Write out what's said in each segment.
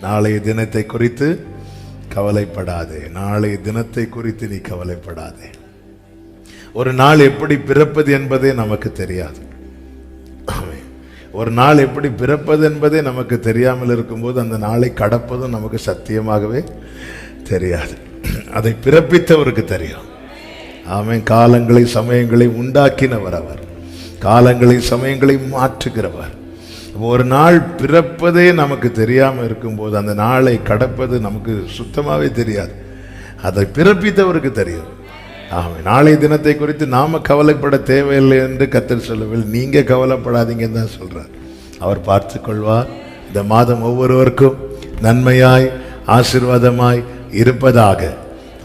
நாளைய தினத்தை குறித்து கவலைப்படாதே. நாளைய தினத்தை குறித்து நீ கவலைப்படாதே. ஒரு நாள் எப்படி பிறப்பது என்பதே நமக்கு தெரியாது. ஒரு நாள் எப்படி பிறப்பது என்பதே நமக்கு தெரியாமல் இருக்கும்போது அந்த நாளை கடப்பதும் நமக்கு சத்தியமாகவே தெரியாது. அதை பிறப்பித்தவருக்கு தெரியும். ஆமே காலங்களை சமயங்களை உண்டாக்கினவர் அவர். காலங்களை சமயங்களை மாற்றுகிறவர். ஒரு நாள் பிறப்பதே நமக்கு தெரியாமல் இருக்கும்போது அந்த நாளை கடப்பது நமக்கு சுத்தமாகவே தெரியாது. அதை பிறப்பித்தவருக்கு தெரியும். ஆமாம் நாளைய தினத்தை குறித்து நாம் கவலைப்பட தேவையில்லை என்று கத்தர் சொல்லவில்லை நீங்கள் கவலைப்படாதீங்கன்னு தான் சொல்கிறார் அவர் பார்த்து கொள்வார். இந்த மாதம் ஒவ்வொருவருக்கும் நன்மையாய் ஆசீர்வாதமாய் இருப்பதாக.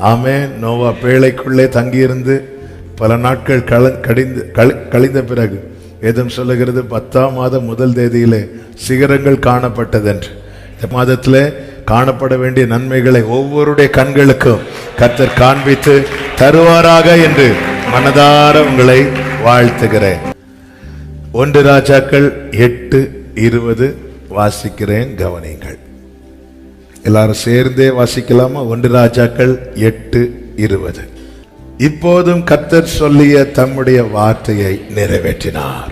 ஆமே நோவா பேழைக்குள்ளே தங்கியிருந்து பல நாட்கள் கல கடிந்து கழி- கழிந்த பிறகு வேதம் சொல்லுகிறது பத்தாம் மாதம் முதல் தேதியிலே சிகரங்கள் காணப்பட்டதென்று. இந்த மாதத்திலே காணப்பட வேண்டிய நன்மைகளை ஒவ்வொருடைய கண்களுக்கும் கத்தர் காண்பித்து தருவாராக என்று மனதார உங்களை வாழ்த்துகிறேன். ஒன்று ராஜாக்கள் எட்டு இருபது வாசிக்கிறேன் கவனிங்கள் எல்லாரும் சேர்ந்தே வாசிக்கலாமா? ஒன்று ராஜாக்கள் எட்டு இருபது. இப்போதும் கத்தர் சொல்லிய தம்முடைய வார்த்தையை நிறைவேற்றினார்.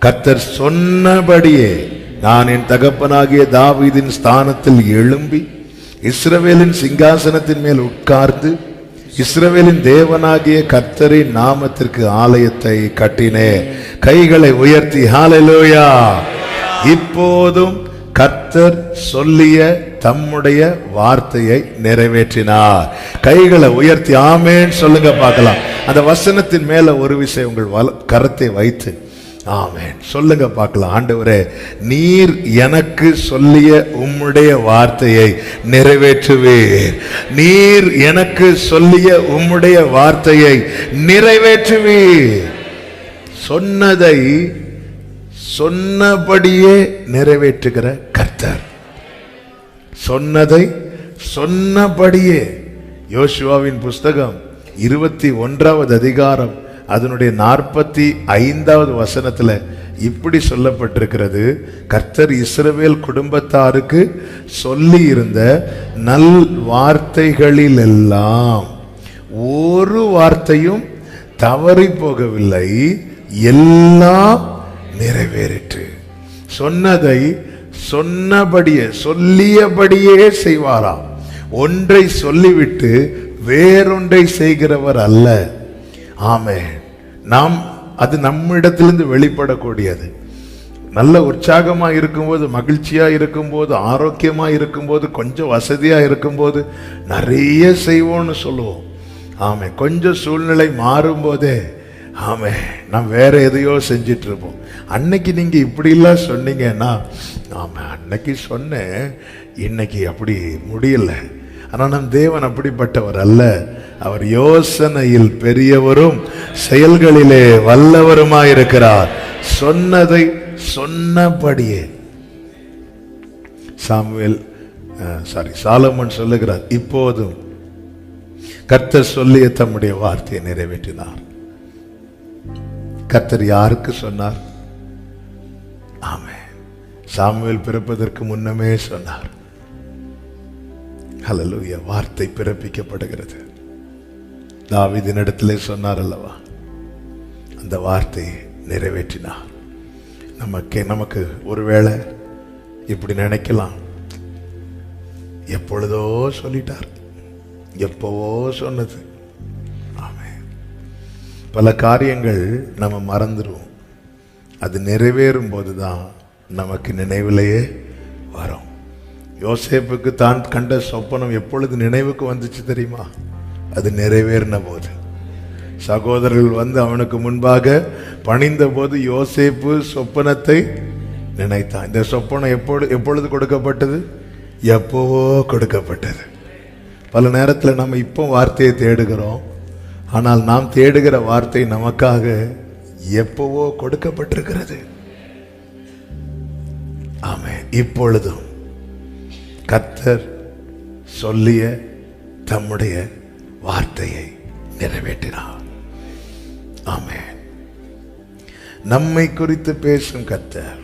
கத்தர் சொன்னபடியே நான் என் தகப்பனாகிய தாவீதின் ஸ்தானத்தில் எழும்பி இஸ்ரவேலின் சிங்காசனத்தின் மேல் உட்கார்ந்து இஸ்ரவேலின் தேவனாகிய கத்தரின் நாமத்திற்கு ஆலயத்தை கட்டினே கைகளை உயர்த்தி ஹாலலோயா இப்போதும் கத்தர் சொல்லிய தம்முடைய வார்த்தையை நிறைவேற்றினார். கைகளை உயர்த்தி ஆமேன் சொல்லுங்க பார்க்கலாம். அந்த வசனத்தின் மேல ஒரு விஷயம் உங்கள் வல- கரத்தை வைத்து ஆமேன். சொல்லுங்க பார்க்கலாம். ஆண்டவரே நீர் எனக்கு சொல்லிய உம்முடைய வார்த்தையை நிறைவேற்றுவீர். நீர் எனக்கு சொல்லிய உம்முடைய வார்த்தையை நிறைவேற்றுவீர். சொன்னதை சொன்னபடியே நிறைவேற்றுகிற கர்த்தர். சொன்னதை சொன்னபடியே யோசுவாவின் புஸ்தகம் இருபத்தி ஒன்றாவது அதிகாரம் அதனுடைய நாற்பத்தி ஐந்தாவது வசனத்தில் இப்படி சொல்லப்பட்டிருக்கிறது. கர்த்தர் இஸ்ரவேல் குடும்பத்தாருக்கு சொல்லி இருந்த நல் வார்த்தைகளிலெல்லாம் ஒரு வார்த்தையும் தவறி போகவில்லை எல்லாம் நிறைவேறிற்று. சொன்னதை சொன்னபடியே சொல்லியபடியே செய்வாராம். ஒன்றை சொல்லிவிட்டு வேறொன்றை செய்கிறவர் அல்ல. ஆமே நாம் அது நம்மிடத்திலிருந்து வெளிப்படக்கூடியது. நல்ல உற்சாகமாக இருக்கும்போது மகிழ்ச்சியாக இருக்கும்போது ஆரோக்கியமாக இருக்கும்போது கொஞ்சம் வசதியாக இருக்கும்போது நிறைய செய்வோம்னு சொல்லுவோம். ஆமே கொஞ்சம் சூழ்நிலை மாறும்போதே ஆமே நாம் வேற எதையோ செஞ்சிட்டு இருப்போம் அன்னைக்கு நீங்க இப்படிலாம் சொன்னீங்கன்னா ஆமா அன்னைக்கு சொன்னேன் இன்னைக்கு அப்படி முடியல. ஆனா நம் தேவன் அப்படிப்பட்டவர் அல்ல. அவர் யோசனையில் பெரியவரும் செயல்களிலே வல்லவருமாயிருக்கிறார் சொன்னதை சொன்னபடியே. சாமுவேல் சாரி சாலமன் சொல்லுகிறார் இப்போதும் கர்த்தர் சொல்லிய தம்முடைய வார்த்தையை நிறைவேற்றினார். கர்த்தர் யாருக்கு சொன்னார்? ஆமே சாமுவேல் பிறப்பதற்கு முன்னமே சொன்னார். ஹலலூய வார்த்தை பிறப்பிக்கப்படுகிறது. தாவிதின் இடத்துல சொன்னார் அல்லவா? அந்த வார்த்தையை நிறைவேற்றினார். நமக்கு நமக்கு ஒருவேளை இப்படி நினைக்கலாம். எப்பொழுதோ சொல்லிட்டார். எப்பவோ சொன்னது. பல காரியங்கள் நம்ம மறந்துடுவோம். அது நிறைவேறும் போது தான் நமக்கு நினைவிலேயே வரும். யோசேப்புக்கு தான் கண்ட சொப்பனம் எப்பொழுது நினைவுக்கு வந்துச்சு தெரியுமா? அது நிறைவேறின போது. சகோதரர்கள் வந்து அவனுக்கு முன்பாக பணிந்த போது யோசேப்பு சொப்பனத்தை நினைத்தான். இந்த சொப்பனம் எப்பொழுது எப்பொழுது கொடுக்கப்பட்டது? எப்போவோ கொடுக்கப்பட்டது. பல நேரத்தில் நம்ம இப்போ வார்த்தையை தேடுகிறோம். ஆனால் நாம் தேடுகிற வார்த்தை நமக்காக எப்பவோ கொடுக்கப்பட்டிருக்கிறது. ஆமே இப்பொழுதும் கத்தர் சொல்லிய தம்முடைய வார்த்தையை நிறைவேற்றினார். ஆமே. நம்மை குறித்து பேசும் கத்தர்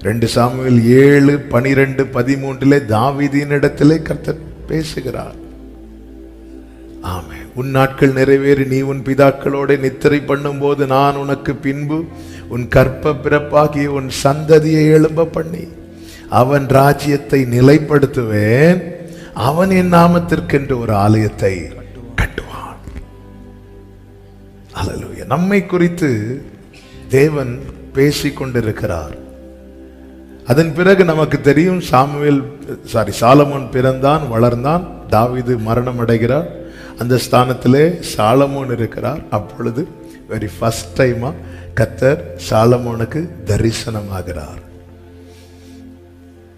ரெண்டு சாமியில் ஏழு பனிரெண்டு பதிமூன்றிலே தாவிதியின் இடத்திலே கர்த்தர் பேசுகிறார். ஆமே உன் நாட்கள் நிறைவேறி நீ உன் பிதாக்களோட நித்திரை பண்ணும்போது நான் உனக்கு பின்பு உன் கற்ப பிறப்பாகிய உன் சந்ததியை எழும்ப பண்ணி அவன் ராஜ்யத்தை நிலைப்படுத்துவேன். அவன் என் நாமத்திற்கென்று ஒரு ஆலயத்தை கட்டுவான். அல்லேலூயா நம்மை குறித்து தேவன் பேசிக்கொண்டிருக்கிறார். அதன் பிறகு நமக்கு தெரியும் சாமுவேல் சாரி சாலமோன் பிறந்தான் வளர்ந்தான் தாவிது மரணம் அடைகிறார் அந்த ஸ்தானத்திலே சாலமோன் இருக்கிறார். அப்பொழுது வெரி ஃபர்ஸ்ட் டைமாக கத்தர் சாலமோனுக்கு தரிசனமாகிறார்.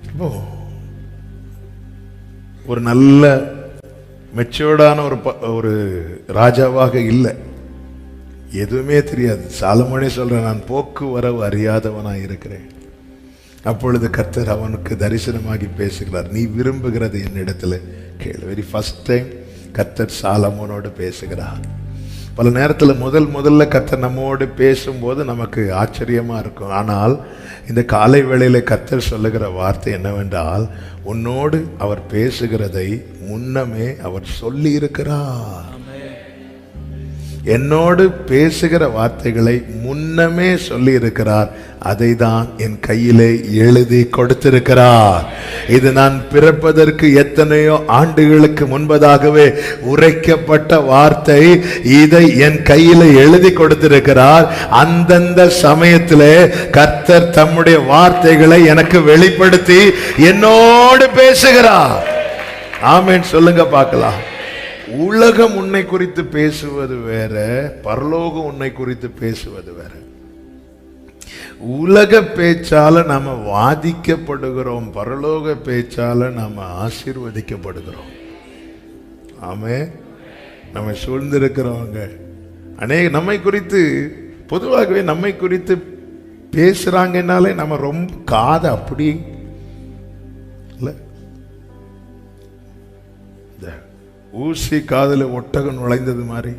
இப்போ ஒரு நல்ல மெச்சோர்டான ஒரு ப- ஒரு ராஜாவாக இல்லை. எதுவுமே தெரியாது. சாலமோனே சொல்கிறேன் நான் போக்குவரவு அறியாதவனாக இருக்கிறேன். அப்பொழுது கர்த்தர் அவனுக்கு தரிசனமாகி பேசுகிறார். நீ விரும்புகிறது என்னிடத்துல? கேள். வெரி ஃபர்ஸ்ட் டைம் கத்தர் சாலமோனோடு பேசுகிறார். பல நேரத்தில் முதல் முதல்ல கத்தர் நம்மோடு பேசும்போது நமக்கு ஆச்சரியமாக இருக்கும். ஆனால் இந்த காலை வேளையில் கத்தர் சொல்லுகிற வார்த்தை என்னவென்றால் உன்னோடு அவர் பேசுகிறதை முன்னமே அவர் சொல்லி இருக்கிறார் என்னோடு பேசுகிற வார்த்தைகளை முன்னமே சொல்லியிருக்கிறார். அதை தான் என் கையிலே எழுதி கொடுத்திருக்கிறார். இது நான் பிறப்பதற்கு எத்தனையோ ஆண்டுகளுக்கு முன்பதாகவே உரைக்கப்பட்ட வார்த்தை. இதை என் கையில எழுதி கொடுத்திருக்கிறார். அந்தந்த சமயத்திலே கர்த்தர் தம்முடைய வார்த்தைகளை எனக்கு வெளிப்படுத்தி என்னோடு பேசுகிறார். ஆமேன். சொல்லுங்க பார்க்கலாம். உலகம் உன்னை குறித்து பேசுவது வேற பரலோகம் உன்னை குறித்து பேசுவது வேற. உலக பேச்சால நாம வாதிக்கப்படுகிறோம் பரலோக பேச்சால நாம ஆசீர்வதிக்கப்படுகிறோம். ஆமே. நம்மை சூழ்ந்திருக்கிறவங்க அநேக நம்மை குறித்து பொதுவாகவே நம்மை குறித்து பேசுறாங்கன்னாலே நம்ம ரொம்ப காதை அப்படி இல்லை? ஊசி காதில் ஒட்டகம் நுழைந்தது மாதிரி.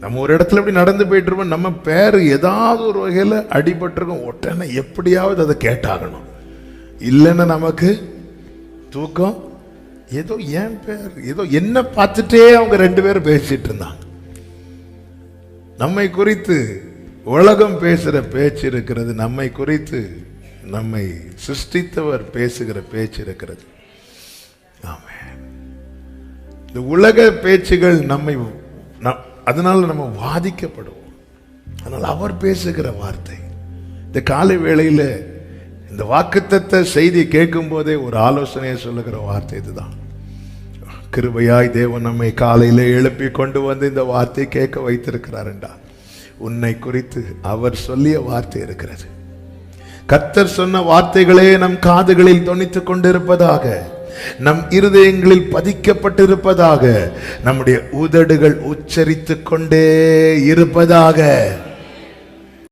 நம்ம ஒரு இடத்துல எப்படி நடந்து போயிட்டு இருப்போம் நம்ம பேர் ஏதாவது ஒரு வகையில் அடிபட்டிருக்கும். ஒட்டனை எப்படியாவது அதை கேட்டாகணும். இல்லைன்னா நமக்கு தூக்கம். ஏதோ ஏன் பேர் ஏதோ என்ன பார்த்துட்டே அவங்க ரெண்டு பேரும் பேசிட்டு இருந்தாங்க. நம்மை குறித்து உலகம் பேசுகிற பேச்சு இருக்கிறது நம்மை குறித்து நம்மை சிருஷ்டித்தவர் பேசுகிற பேச்சு இருக்கிறது. ஆமாம் இந்த உலக பேச்சுகள் நம்மை ந- அதனால நம்ம வாதிக்கப்படுவோம். அதனால் அவர் பேசுகிற வார்த்தை. இந்த காலை வேளையில் இந்த வாக்குத்தத்த செய்தி கேட்கும் போதே ஒரு ஆலோசனையை சொல்லுகிற வார்த்தை இதுதான். கிருபையாய் தேவன் நம்மை காலையில் எழுப்பி கொண்டு வந்து இந்த வார்த்தை கேட்க வைத்திருக்கிறாருண்டா. உன்னை குறித்து அவர் சொல்லிய வார்த்தை இருக்கிறது. கத்தர் சொன்ன வார்த்தைகளே நம் காதுகளில் தொனித்துக் கொண்டிருப்பதாக. நம் இருதயங்களில் பதிக்கப்பட்டிருப்பதாக நம்முடைய உதடுகள் உச்சரித்து கொண்டே இருப்பதாக.